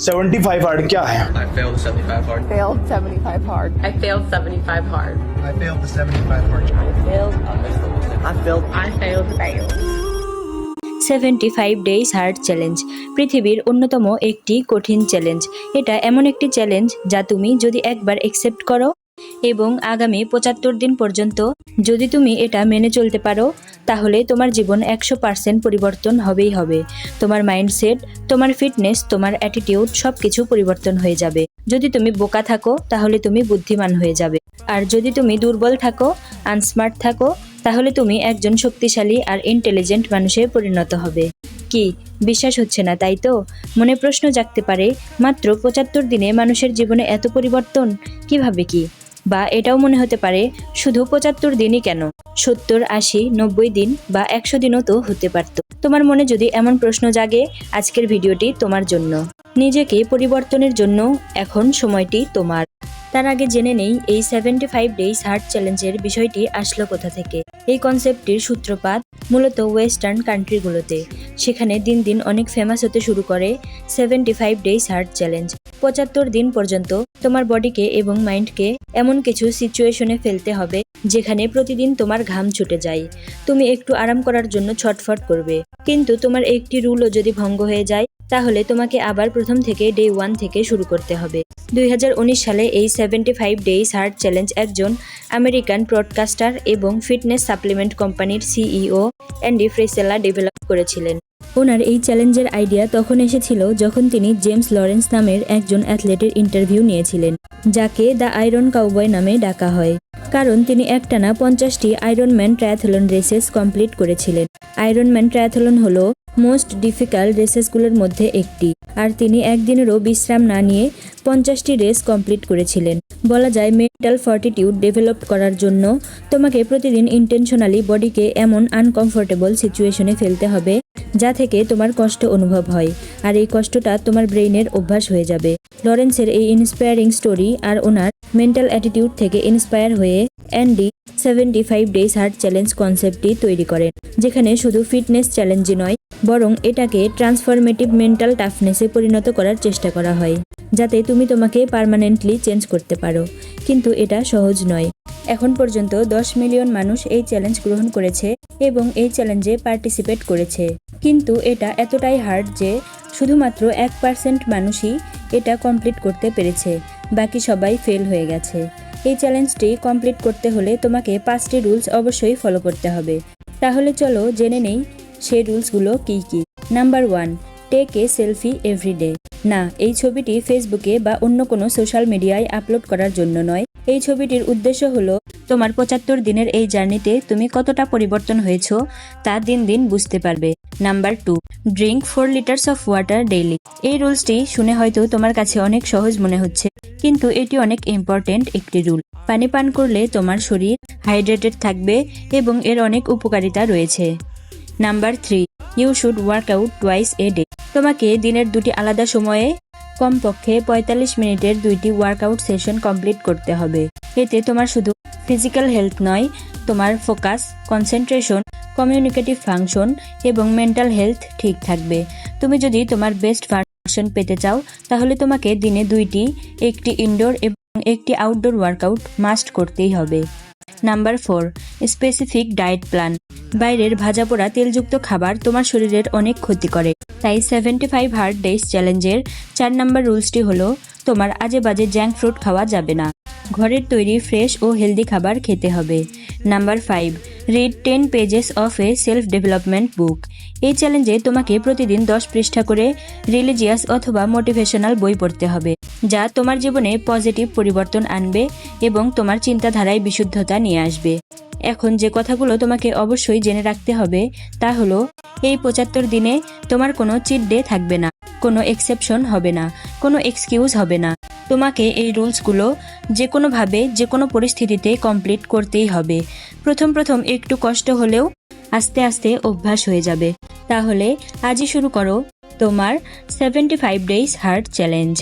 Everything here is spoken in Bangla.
सेवेंटी फाइव हार्ड क्या है I failed 75 hard. failed 75 hard. I failed 75 hard. I failed the 75 hard challenge. Failed. I failed. I failed. Failed. Seventy five days hard challenge পৃথিবীর অন্যতম একটি কঠিন চ্যালেঞ্জ এটা এমন একটি চ্যালেঞ্জ যা তুমি যদি একবার অ্যাকসেপ্ট করো এবং আগামী পঁচাত্তর দিন পর্যন্ত যদি তুমি এটা মেনে চলতে পারো, তাহলে তোমার জীবন একশো পার্সেন্ট পরিবর্তন হবেই হবে। তোমার মাইন্ডসেট তোমার ফিটনেস তোমার অ্যাটিটিউড সব কিছু পরিবর্তন হয়ে যাবে। যদি তুমি বোকা থাকো, তাহলে তুমি বুদ্ধিমান হয়ে যাবে। আর যদি তুমি দুর্বল থাকো আনস্মার্ট থাকো, তাহলে তুমি একজন শক্তিশালী আর ইন্টেলিজেন্ট মানুষে পরিণত হবে। কি? বিশ্বাস হচ্ছে না, তাই তো? মনে প্রশ্ন জাগতে পারে, মাত্র পঁচাত্তর দিনে মানুষের জীবনে এত পরিবর্তন? কীভাবে কি? বা এটাও মনে হতে পারে শুধু পঁচাত্তর দিনই কেন? সত্তর, আশি, নব্বই দিন বা একশো দিনও তো হতে পারত। তোমার মনে যদি এমন প্রশ্ন জাগে, আজকের ভিডিওটি তোমার জন্য। নিজেকে পরিবর্তনের জন্য এখন সময়টি তোমার। তার আগে জেনে নেই এই সেভেন্টি ফাইভ ডেইজ হার্ট চ্যালেঞ্জের বিষয়টি আসলো কোথা থেকে? এই কনসেপ্টটির সূত্রপাত মূলত ওয়েস্টার্ন কান্ট্রিগুলোতে সেখানে দিন দিন অনেক ফেমাস হতে শুরু করে seventy five days hard challenge পঁচাত্তর দিন পর্যন্ত তোমার বডিকে এবং মাইন্ডকে এমন কিছু সিচুয়েশনে ফেলতে হবে, যেখানে প্রতিদিন তোমার ঘাম ছুটে যায়। তুমি একটু আরাম করার জন্য ছটফট করবে। কিন্তু তোমার একটি রুলও যদি ভঙ্গ হয়ে যায় তাহলে তোমাকে আবার প্রথম থেকে ডে ওয়ান থেকে শুরু করতে হবে। দুই সালে এই seventy five days hard challenge একজন আমেরিকান ব্রডকাস্টার এবং ফিটনেস সাপ্লিমেন্ট কোম্পানির সিইও অ্যান্ডি ফ্রেসেলা ডেভেলপ করেছিলেন। ওনার এই চ্যালেঞ্জের আইডিয়া তখন এসেছিল যখন তিনি জেমস লরেন্স নামের একজন অ্যাথলেটের ইন্টারভিউ নিয়েছিলেন, যাকে দ্য আয়রন কাউবয় নামে ডাকা হয়। কারণ তিনি একটানা পঞ্চাশটি আয়রনম্যান ট্রায়াথলন রেসেস কমপ্লিট করেছিলেন। আয়রনম্যান ট্রায়াথলন হলো মোস্ট ডিফিকাল্ট রেসেসগুলোর মধ্যে একটি। আর তিনি একদিনেরও বিশ্রাম না নিয়ে পঞ্চাশটি রেস কমপ্লিট করেছিলেন। বলা যায়, মেন্টাল ফর্টিটিউড ডেভেলপ করার জন্য তোমাকে প্রতিদিন ইন্টেনশনালি বডিকে এমন আনকমফোর্টেবল সিচুয়েশনে ফেলতে হবে, যা থেকে তোমার কষ্ট অনুভব হয়। আর এই কষ্টটা তোমার ব্রেইনের অভ্যাস হয়ে যাবে। লরেন্সের এই ইন্সপায়ারিং স্টোরি আর ওনার মেন্টাল অ্যাটিটিউড থেকে ইন্সপায়ার হয়ে Andy seventy five days hard challenge কনসেপ্টটি তৈরি করেন, যেখানে শুধু ফিটনেস চ্যালেঞ্জই নয় বরং এটাকে ট্রান্সফরমেটিভ মেন্টাল টাফনেসে পরিণত করার চেষ্টা করা হয়, যাতে তুমি তোমাকে পার্মানেন্টলি চেঞ্জ করতে পারো। কিন্তু এটা সহজ নয়। এখন পর্যন্ত দশ মিলিয়ন মানুষ এই চ্যালেঞ্জ গ্রহণ করেছে এবং এই চ্যালেঞ্জে পার্টিসিপেট করেছে। কিন্তু এটা এতটাই হার্ড যে শুধুমাত্র এক পার্সেন্ট মানুষই এটা কমপ্লিট করতে পেরেছে। বাকি সবাই ফেল হয়ে গেছে। এই চ্যালেঞ্জটি কমপ্লিট করতে হলে তোমাকে পাঁচটি রুলস অবশ্যই ফলো করতে হবে। তাহলে চলো জেনে নেই সেই রুলসগুলো কী কী? Number one take a selfie everyday না, এই ছবিটি ফেসবুকে বা অন্য কোনো সোশ্যাল মিডিয়ায় আপলোড করার জন্য নয়। এই ছবিটির উদ্দেশ্য হলো, তোমার পঁচাত্তর দিনের এই জার্নিতে তুমি কতটা পরিবর্তন হয়েছো তা দিন দিন বুঝতে পারবে। Number two drink four litres of water daily এই রুলসটি শুনে হয়তো তোমার কাছে অনেক সহজ মনে হচ্ছে, কিন্তু এটি অনেক ইম্পর্টেন্ট একটি রুল। পানি পান করলে তোমার শরীর হাইড্রেটেড থাকবে এবং এর অনেক উপকারিতা রয়েছে। Number three you should work out twice a day তোমাকে দিনের দুটি আলাদা সময়ে, কমপক্ষে পঁয়তাল্লিশ মিনিটের দুইটি ওয়ার্কআউট সেশন কমপ্লিট করতে হবে। এতে তোমার শুধু ফিজিক্যাল হেলথ নয়, তোমার ফোকাস কনসেন্ট্রেশন কমিউনিকেটিভ ফাংশন এবং মেন্টাল হেলথ ঠিক থাকবে। তুমি যদি তোমার বেস্ট ভার্সন পেতে চাও, তাহলে তোমাকে দিনে দুইটি, একটি ইনডোর এবং একটি আউটডোর ওয়ার্কআউট মাস্ট করতেই হবে। Number four specific diet plan বাইরের ভাজা পোড়া তেলযুক্ত খাবার তোমার শরীরের অনেক ক্ষতি করে। তাই সেভেন্টি ফাইভ হার্ড ডেজ চ্যালেঞ্জের চার নাম্বার রুলসটি হলো, তোমার আজে বাজে জ্যাঙ্ক ফ্রুট খাওয়া যাবে না। ঘরের তৈরি ফ্রেশ ও হেলদি খাবার খেতে হবে। Number five read ten pages of a self development book এই চ্যালেঞ্জে তোমাকে প্রতিদিন দশ পৃষ্ঠা করে রিলিজিয়াস অথবা মোটিভেশনাল বই পড়তে হবে। যা তোমার জীবনে পজিটিভ পরিবর্তন আনবে এবং তোমার চিন্তাধারায় বিশুদ্ধতা নিয়ে আসবে। এখন যে কথাগুলো তোমাকে অবশ্যই জেনে রাখতে হবে তা হলো, এই পঁচাত্তর দিনে তোমার কোনো চিট ডে থাকবে না, কোনো এক্সেপশন হবে না, কোনো এক্সকিউজ হবে না। তোমাকে এই রুলসগুলো যে কোনোভাবে যে কোনো পরিস্থিতিতে কমপ্লিট করতেই হবে। প্রথম প্রথম একটু কষ্ট হলেও আস্তে আস্তে অভ্যাস হয়ে যাবে। তাহলে আজই শুরু করো তোমার seventy five days hard challenge